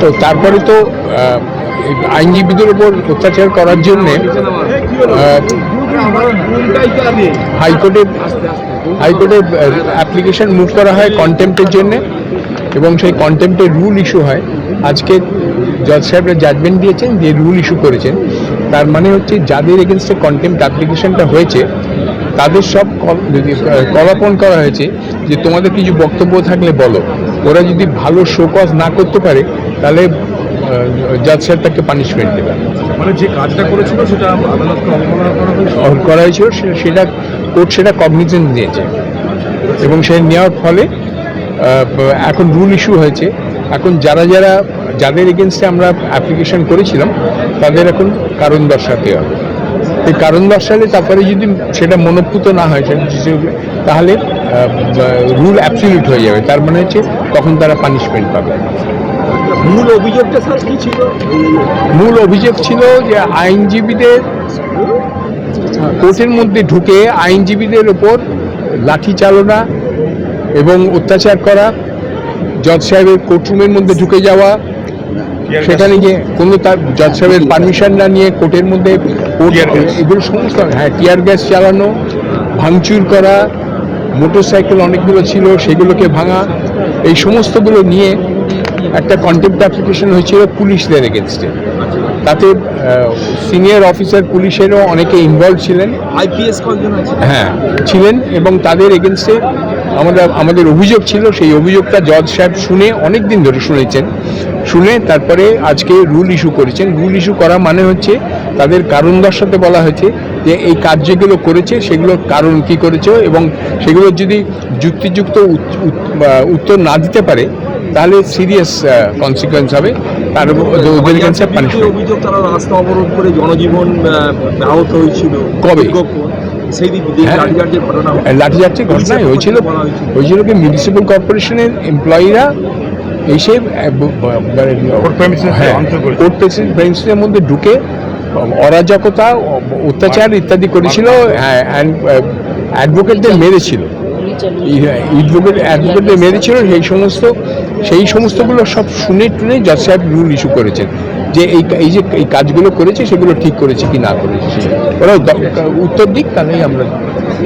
তো তারপরে তো আইনজীবীদের উপর অত্যাচার করার জন্যে হাইকোর্টে হাইকোর্টে অ্যাপ্লিকেশন মুভ করা হয় কন্টেম্পটের জন্য এবং সেই কন্টেম্পটের রুল ইস্যু হয়। আজকে জজ সাহেবরা জাজমেন্ট দিয়েছেন, যে রুল ইস্যু করেছেন। তার মানে হচ্ছে যাদের এগেনস্টে কন্টেম্পট অ্যাপ্লিকেশনটা হয়েছে, তাদের সব কলাপন করা হয়েছে, যে তোমাদের কিছু বক্তব্য থাকলে বলো। ওরা যদি ভালো শোকজ না করতে পারে তাহলে জাজ সাহেব তাকে পানিশমেন্ট দেবে মানে যে কাজটা করেছিল সেটা আদালতকে অবমাননা করা হয়েছে করা হয়েছিল সেটা কোর্ট সেটা কগনিজেন্স নিয়েছে এবং সে নেওয়ার ফলে এখন রুল ইস্যু হয়েছে। এখন যারা যারা যাদের এগেনস্টে আমরা অ্যাপ্লিকেশন করেছিলাম তাদের এখন কারণ দর্শাতে হবে। এই কারণ দর্শালে তারপরে যদি সেটা মনোপুত না হয় তাহলে রুল অ্যাবসলিউট হয়ে যাবে। তার মানে হচ্ছে তখন তারা পানিশমেন্ট পাবে। মূল অভিযোগটা স্যার কি ছিল? মূল অভিযোগ ছিল যে আইনজীবীদের কোর্টের মধ্যে ঢুকে আইনজীবীদের ওপর লাঠি চালনা এবং অত্যাচার করা জজ সাহেবের কোর্টরুমের মধ্যে ঢুকে যাওয়া সেখানে গিয়ে কোনো তার জজ সাহেবের পারমিশন না নিয়ে কোর্টের মধ্যে এগুলো সমস্ত হ্যাঁ টিয়ার গ্যাস চালানো ভাঙচুর করা মোটর সাইকেল অনেকগুলো ছিল সেগুলোকে ভাঙা এই সমস্তগুলো নিয়ে একটা কন্টেম্পট অ্যাপ্লিকেশন হয়েছিল পুলিশদের এগেনস্টে তাতে সিনিয়র অফিসার পুলিশেরও অনেকে ইনভলভ ছিলেন। আইপিএস হ্যাঁ ছিলেন এবং তাদের এগেনস্টে আমরা আমাদের অভিযোগ ছিল সেই অভিযোগটা জজ সাহেব শুনে অনেক দিন ধরে শুনেছেন। শুনে তারপরে আজকে রুল ইস্যু করেছেন। রুল ইস্যু করা মানে হচ্ছে তাদের কারণ দর্শাতে বলা হয়েছে যে এই কাজ যেগুলো করেছে সেগুলোর কারণ কি করেছে এবং সেগুলোর যদি যুক্তিযুক্ত উত্তর না দিতে পারে তাহলে সিরিয়াস কনসিকুয়েন্স হবে তার ওদের অভিযোগ তারা রাস্তা অবরোধ করে জনজীবন আহ, ব্যাহত হয়েছিল কবে? হ্যাঁ। লাঠিচার্জের ঘটনা লাঠিচার্জের ঘটনা হয়েছিল হয়েছিল। কি মিউনিসিপ্যাল কর্পোরেশনের এমপ্লয়িরা এসে Court premises এ ভাঙচুর করেছে। কোর্ট প্রেমিসের মধ্যে ঢুকে অরাজকতা অত্যাচার ইত্যাদি করেছিল হ্যাঁ অ্যাডভোকেটদের মেরেছিল অ্যাডভোকেট অ্যাডভোকেটদের মেরেছিল সেই সমস্ত, সেই সমস্তগুলো সব শুনে টুনে জজ সাহেব রুল ইস্যু করেছেন যে এই এই যে এই কাজগুলো করেছে, সেগুলো ঠিক করেছে কি না করেছে। ওরা উত্তর দিক, তাহলেই আমরা